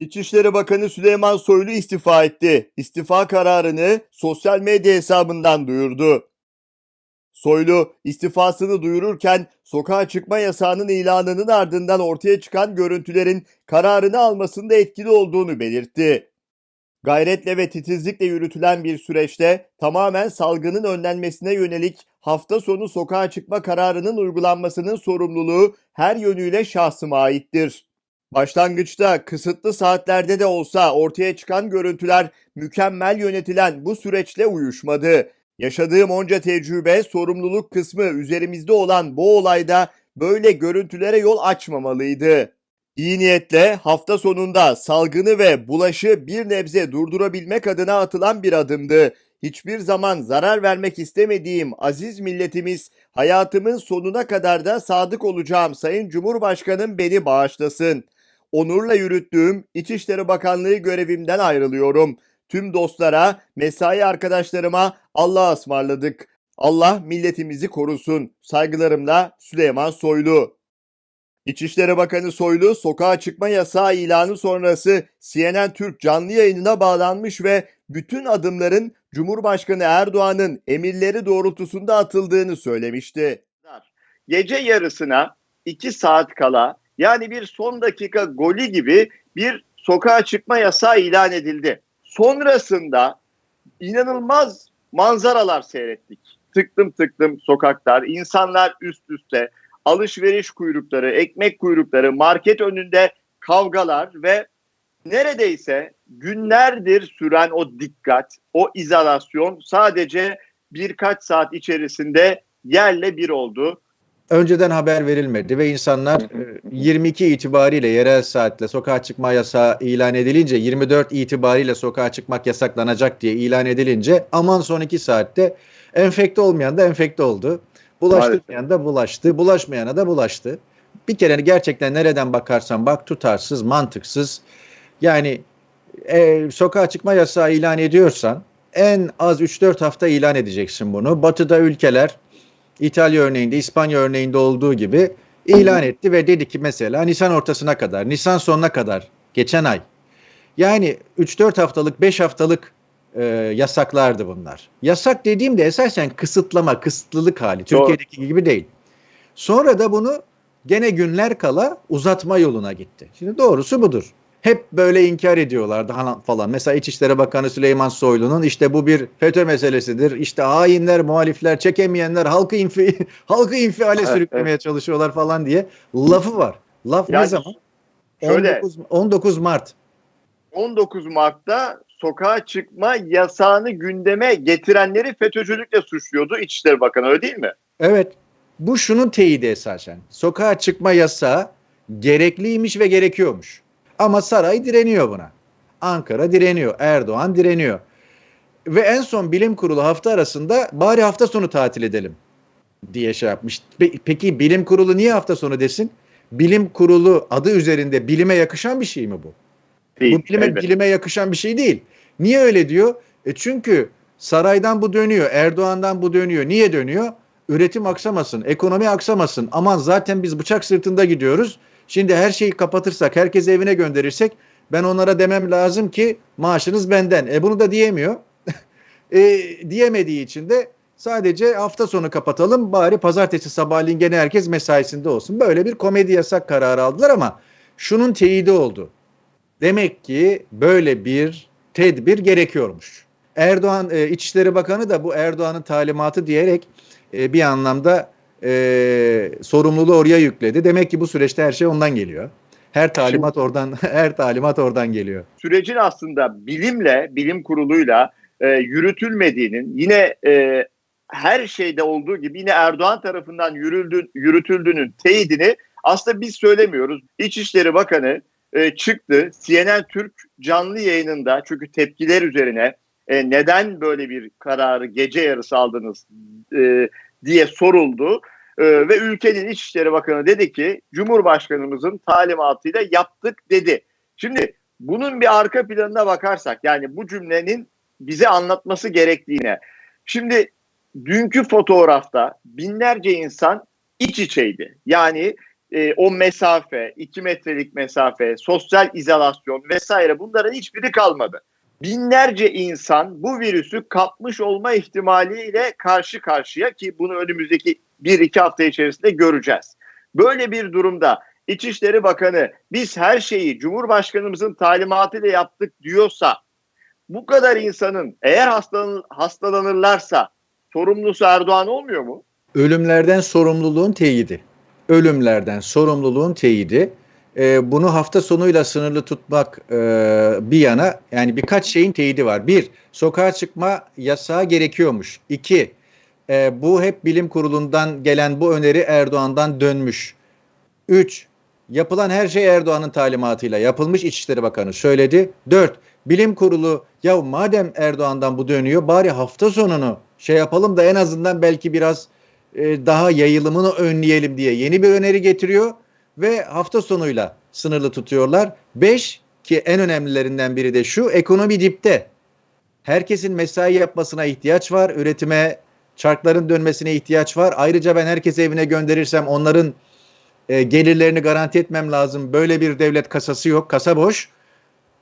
İçişleri Bakanı Süleyman Soylu istifa etti. İstifa kararını sosyal medya hesabından duyurdu. Soylu istifasını duyururken sokağa çıkma yasağının ilanının ardından ortaya çıkan görüntülerin kararını almasında etkili olduğunu belirtti. Gayretle ve titizlikle yürütülen bir süreçte tamamen salgının önlenmesine yönelik hafta sonu sokağa çıkma kararının uygulanmasının sorumluluğu her yönüyle şahsıma aittir. Başlangıçta kısıtlı saatlerde de olsa ortaya çıkan görüntüler mükemmel yönetilen bu süreçle uyuşmadı. Yaşadığım onca tecrübe, sorumluluk kısmı üzerimizde olan bu olayda böyle görüntülere yol açmamalıydı. İyi niyetle hafta sonunda salgını ve bulaşı bir nebze durdurabilmek adına atılan bir adımdı. Hiçbir zaman zarar vermek istemediğim aziz milletimiz hayatımın sonuna kadar da sadık olacağım Sayın Cumhurbaşkanım beni bağışlasın. Onurla yürüttüğüm İçişleri Bakanlığı görevimden ayrılıyorum. Tüm dostlara, mesai arkadaşlarıma Allah'a ısmarladık. Allah milletimizi korusun. Saygılarımla Süleyman Soylu. İçişleri Bakanı Soylu sokağa çıkma yasağı ilanı sonrası CNN Türk canlı yayınına bağlanmış ve bütün adımların Cumhurbaşkanı Erdoğan'ın emirleri doğrultusunda atıldığını söylemişti. Gece yarısına 2 saat kala yani bir son dakika golü gibi bir sokağa çıkma yasağı ilan edildi. Sonrasında inanılmaz manzaralar seyrettik. Tıklım tıklım sokaklar, insanlar üst üste, alışveriş kuyrukları, ekmek kuyrukları, market önünde kavgalar ve neredeyse günlerdir süren o dikkat, o izolasyon sadece birkaç saat içerisinde yerle bir oldu. Önceden haber verilmedi ve insanlar e, 22 itibariyle yerel saatle sokağa çıkma yasağı ilan edilince 24 itibariyle sokağa çıkmak yasaklanacak diye ilan edilince aman son 2 saatte enfekte olmayan da enfekte oldu. Bulaştırmayan da bulaştı. Bulaşmayana da bulaştı. Bir kere gerçekten nereden bakarsan bak tutarsız, mantıksız. Yani e, sokağa çıkma yasağı ilan ediyorsan en az 3-4 hafta ilan edeceksin bunu. Batı'da ülkeler İtalya örneğinde, İspanya örneğinde olduğu gibi ilan etti ve dedi ki mesela Nisan ortasına kadar, Nisan sonuna kadar geçen ay. Yani 3-4 haftalık, 5 haftalık e, yasaklardı bunlar. Yasak dediğimde esasen kısıtlama, kısıtlılık hali. Türkiye'deki gibi değil. Sonra da bunu gene günler kala uzatma yoluna gitti. Şimdi doğrusu budur. Hep böyle inkar ediyorlardı falan. Mesela İçişleri Bakanı Süleyman Soylu'nun işte bu bir FETÖ meselesidir. İşte hainler, muhalifler, çekemeyenler halkı infi halkı infiale Evet, sürüklemeye evet. çalışıyorlar falan diye lafı var. Laf ne Yani zaman? şöyle- 19, 19 Mart. 19 Mart'ta sokağa çıkma yasağını gündeme getirenleri FETÖ'cülükle suçluyordu İçişleri Bakanı öyle değil mi? Evet. Bu şunun teyidi esasen. Sokağa çıkma yasağı gerekliymiş ve gerekiyormuş. Ama saray direniyor buna. Ankara direniyor. Erdoğan direniyor. Ve en son bilim kurulu hafta arasında bari hafta sonu tatil edelim diye şey yapmış. Pe- Peki bilim kurulu niye hafta sonu desin? Bilim kurulu adı üzerinde bilime yakışan bir şey mi bu? Değil. Bu bilime, elbette. bilime yakışan bir şey değil. Niye öyle diyor? E çünkü saraydan bu dönüyor, Erdoğan'dan bu dönüyor. Niye dönüyor? Üretim aksamasın, ekonomi aksamasın. Aman zaten biz bıçak sırtında gidiyoruz. Şimdi her şeyi kapatırsak, herkesi evine gönderirsek ben onlara demem lazım ki maaşınız benden. E bunu da diyemiyor. e, diyemediği için de sadece hafta sonu kapatalım bari pazartesi sabahleyin gene herkes mesaisinde olsun. Böyle bir komedi yasak kararı aldılar ama şunun teyidi oldu. Demek ki böyle bir tedbir gerekiyormuş. Erdoğan e, İçişleri Bakanı da bu Erdoğan'ın talimatı diyerek e, bir anlamda e, sorumluluğu oraya yükledi. Demek ki bu süreçte her şey ondan geliyor. Her talimat oradan her talimat oradan geliyor. Sürecin aslında bilimle, bilim kuruluyla e, yürütülmediğinin yine e, her şeyde olduğu gibi yine Erdoğan tarafından yürüldü, yürütüldüğünün teyidini aslında biz söylemiyoruz. İçişleri Bakanı e, çıktı CNN Türk canlı yayınında çünkü tepkiler üzerine e, neden böyle bir kararı gece yarısı aldınız e, diye soruldu. E, ve ülkenin İçişleri Bakanı dedi ki Cumhurbaşkanımızın talimatıyla yaptık dedi. Şimdi bunun bir arka planına bakarsak yani bu cümlenin bize anlatması gerektiğine. Şimdi dünkü fotoğrafta binlerce insan iç içeydi. Yani e, o mesafe, 2 metrelik mesafe, sosyal izolasyon vesaire bunların hiçbiri kalmadı. Binlerce insan bu virüsü kapmış olma ihtimaliyle karşı karşıya ki bunu önümüzdeki 1-2 hafta içerisinde göreceğiz. Böyle bir durumda İçişleri Bakanı biz her şeyi Cumhurbaşkanımızın talimatıyla yaptık diyorsa bu kadar insanın eğer hastalan, hastalanırlarsa sorumlusu Erdoğan olmuyor mu? Ölümlerden sorumluluğun teyidi. Ölümlerden sorumluluğun teyidi. Ee, bunu hafta sonuyla sınırlı tutmak e, bir yana yani birkaç şeyin teyidi var. Bir, sokağa çıkma yasağı gerekiyormuş. İki, e, bu hep bilim kurulundan gelen bu öneri Erdoğan'dan dönmüş. Üç, yapılan her şey Erdoğan'ın talimatıyla yapılmış İçişleri Bakanı söyledi. Dört, bilim kurulu ya madem Erdoğan'dan bu dönüyor bari hafta sonunu şey yapalım da en azından belki biraz e, daha yayılımını önleyelim diye yeni bir öneri getiriyor ve hafta sonuyla sınırlı tutuyorlar. Beş ki en önemlilerinden biri de şu ekonomi dipte. Herkesin mesai yapmasına ihtiyaç var. Üretime, çarkların dönmesine ihtiyaç var. Ayrıca ben herkesi evine gönderirsem onların e, gelirlerini garanti etmem lazım. Böyle bir devlet kasası yok. Kasa boş.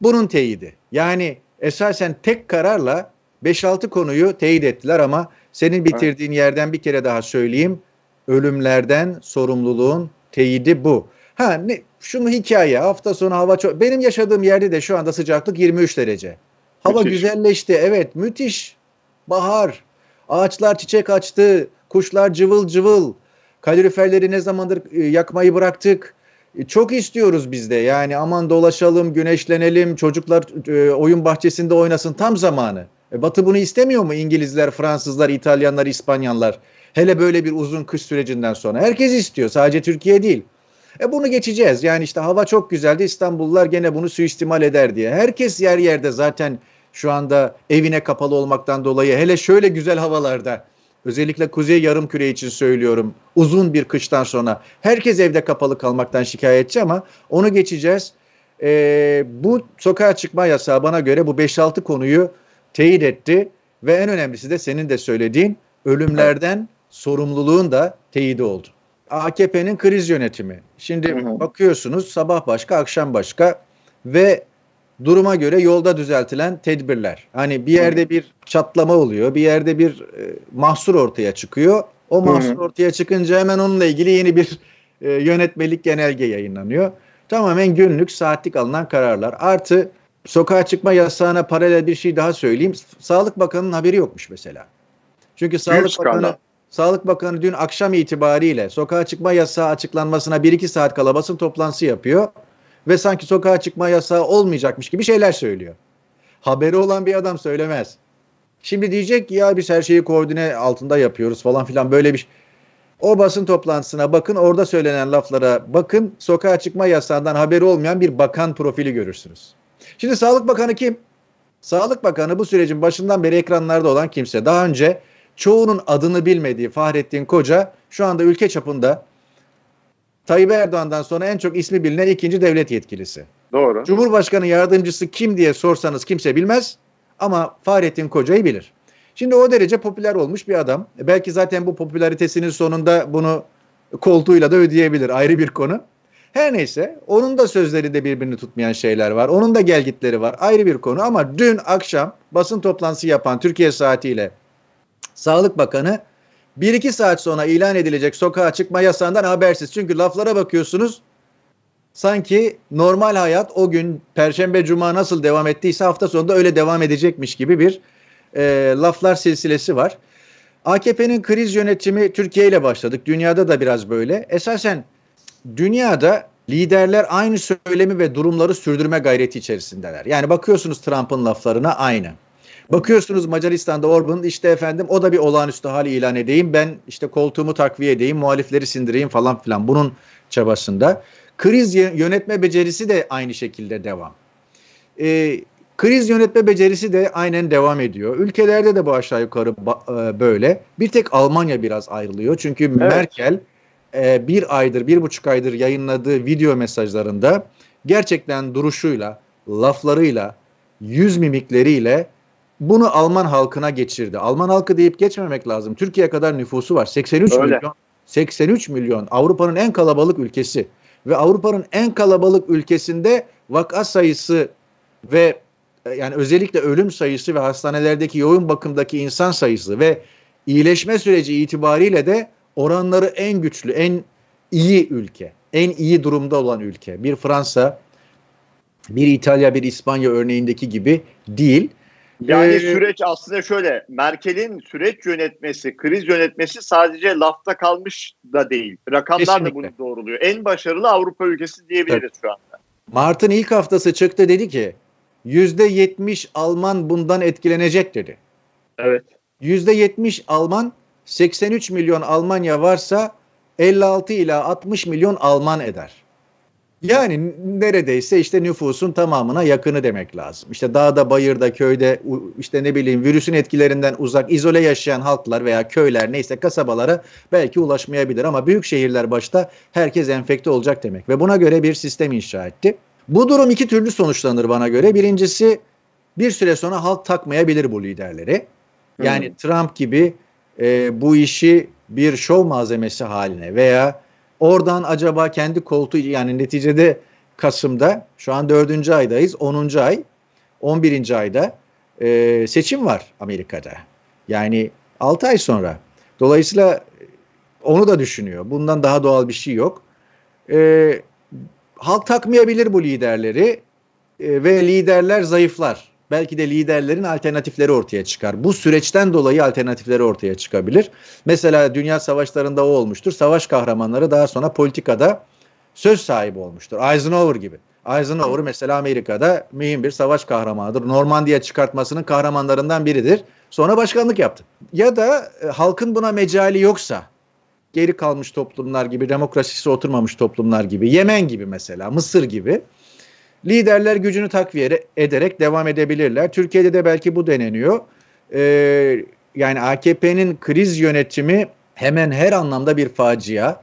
Bunun teyidi. Yani esasen tek kararla 5-6 konuyu teyit ettiler ama senin bitirdiğin yerden bir kere daha söyleyeyim. Ölümlerden sorumluluğun teyidi bu. Ha ne şunu hikaye hafta sonu hava çok benim yaşadığım yerde de şu anda sıcaklık 23 derece. Hava Müthiş. güzelleşti. Evet müthiş. Bahar. Ağaçlar çiçek açtı. Kuşlar cıvıl cıvıl. Kaloriferleri ne zamandır e, yakmayı bıraktık. E, Çok istiyoruz biz de yani aman dolaşalım, güneşlenelim, çocuklar e, oyun bahçesinde oynasın tam zamanı. Batı bunu istemiyor mu? İngilizler, Fransızlar, İtalyanlar, İspanyanlar. Hele böyle bir uzun kış sürecinden sonra. Herkes istiyor. Sadece Türkiye değil. E bunu geçeceğiz. Yani işte hava çok güzeldi. İstanbullular gene bunu suistimal eder diye. Herkes yer yerde zaten şu anda evine kapalı olmaktan dolayı hele şöyle güzel havalarda özellikle kuzey yarım küre için söylüyorum. Uzun bir kıştan sonra herkes evde kapalı kalmaktan şikayetçi ama onu geçeceğiz. E, bu sokağa çıkma yasağı bana göre bu 5-6 konuyu teyit etti ve en önemlisi de senin de söylediğin ölümlerden sorumluluğun da teyidi oldu. AKP'nin kriz yönetimi. Şimdi bakıyorsunuz sabah başka, akşam başka ve duruma göre yolda düzeltilen tedbirler. Hani bir yerde bir çatlama oluyor, bir yerde bir e, mahsur ortaya çıkıyor. O mahsur ortaya çıkınca hemen onunla ilgili yeni bir e, yönetmelik genelge yayınlanıyor. Tamamen günlük, saatlik alınan kararlar. Artı sokağa çıkma yasağına paralel bir şey daha söyleyeyim. Sağlık Bakanı'nın haberi yokmuş mesela. Çünkü Sağlık skandal. Bakanı Sağlık Bakanı dün akşam itibariyle sokağa çıkma yasağı açıklanmasına 1-2 saat kala basın toplantısı yapıyor ve sanki sokağa çıkma yasağı olmayacakmış gibi şeyler söylüyor. Haberi olan bir adam söylemez. Şimdi diyecek ki ya biz her şeyi koordine altında yapıyoruz falan filan böyle bir şey. O basın toplantısına bakın orada söylenen laflara bakın sokağa çıkma yasağından haberi olmayan bir bakan profili görürsünüz. Şimdi Sağlık Bakanı kim? Sağlık Bakanı bu sürecin başından beri ekranlarda olan kimse. Daha önce çoğunun adını bilmediği Fahrettin Koca şu anda ülke çapında Tayyip Erdoğan'dan sonra en çok ismi bilinen ikinci devlet yetkilisi. Doğru. Cumhurbaşkanı yardımcısı kim diye sorsanız kimse bilmez ama Fahrettin Koca'yı bilir. Şimdi o derece popüler olmuş bir adam. E, Belki zaten bu popülaritesinin sonunda bunu koltuğuyla da ödeyebilir ayrı bir konu. Her neyse onun da sözlerinde birbirini tutmayan şeyler var. Onun da gelgitleri var ayrı bir konu ama dün akşam basın toplantısı yapan Türkiye saatiyle Sağlık Bakanı 1-2 saat sonra ilan edilecek sokağa çıkma yasağından habersiz. Çünkü laflara bakıyorsunuz sanki normal hayat o gün Perşembe Cuma nasıl devam ettiyse hafta sonunda öyle devam edecekmiş gibi bir e, laflar silsilesi var. AKP'nin kriz yönetimi Türkiye ile başladık. Dünyada da biraz böyle. Esasen dünyada liderler aynı söylemi ve durumları sürdürme gayreti içerisindeler. Yani bakıyorsunuz Trump'ın laflarına aynı. Bakıyorsunuz Macaristan'da Orban işte efendim o da bir olağanüstü hal ilan edeyim. Ben işte koltuğumu takviye edeyim, muhalifleri sindireyim falan filan. Bunun çabasında. Kriz yö- yönetme becerisi de aynı şekilde devam. Ee, kriz yönetme becerisi de aynen devam ediyor. Ülkelerde de bu aşağı yukarı e, böyle. Bir tek Almanya biraz ayrılıyor. Çünkü Merkel e, bir aydır, bir buçuk aydır yayınladığı video mesajlarında gerçekten duruşuyla, laflarıyla, yüz mimikleriyle bunu Alman halkına geçirdi. Alman halkı deyip geçmemek lazım. Türkiye kadar nüfusu var. 83 Öyle. milyon 83 milyon Avrupa'nın en kalabalık ülkesi ve Avrupa'nın en kalabalık ülkesinde vaka sayısı ve e, yani özellikle ölüm sayısı ve hastanelerdeki yoğun bakımdaki insan sayısı ve iyileşme süreci itibariyle de oranları en güçlü, en iyi ülke, en iyi durumda olan ülke. Bir Fransa, bir İtalya, bir İspanya örneğindeki gibi değil. Yani Ee, süreç aslında şöyle. Merkel'in süreç yönetmesi, kriz yönetmesi sadece lafta kalmış da değil. Rakamlar da Kesinlikle. bunu doğruluyor. En başarılı Avrupa ülkesi diyebiliriz şu anda. Mart'ın ilk haftası çıktı dedi ki %70 Alman bundan etkilenecek dedi. Evet. %70 Alman 83 milyon Almanya varsa 56 ila 60 milyon Alman eder. Yani neredeyse işte nüfusun tamamına yakını demek lazım. İşte dağda, bayırda, köyde işte ne bileyim virüsün etkilerinden uzak, izole yaşayan halklar veya köyler neyse kasabalara belki ulaşmayabilir ama büyük şehirler başta herkes enfekte olacak demek ve buna göre bir sistem inşa etti. Bu durum iki türlü sonuçlanır bana göre. Birincisi bir süre sonra halk takmayabilir bu liderleri. Yani Trump gibi e, bu işi bir şov malzemesi haline veya oradan acaba kendi koltuğu yani neticede Kasım'da şu an dördüncü aydayız 10. ay 11. ayda e, seçim var Amerika'da. Yani 6 ay sonra. Dolayısıyla onu da düşünüyor. Bundan daha doğal bir şey yok. E, halk takmayabilir bu liderleri e, ve liderler zayıflar. Belki de liderlerin alternatifleri ortaya çıkar. Bu süreçten dolayı alternatifleri ortaya çıkabilir. Mesela dünya savaşlarında o olmuştur. Savaş kahramanları daha sonra politikada söz sahibi olmuştur. Eisenhower gibi. Eisenhower mesela Amerika'da mühim bir savaş kahramanıdır. Normandiya çıkartmasının kahramanlarından biridir. Sonra başkanlık yaptı. Ya da e, halkın buna mecali yoksa geri kalmış toplumlar gibi, demokrasisi oturmamış toplumlar gibi, Yemen gibi mesela, Mısır gibi liderler gücünü takviye ederek devam edebilirler. Türkiye'de de belki bu deneniyor. Ee, yani AKP'nin kriz yönetimi hemen her anlamda bir facia.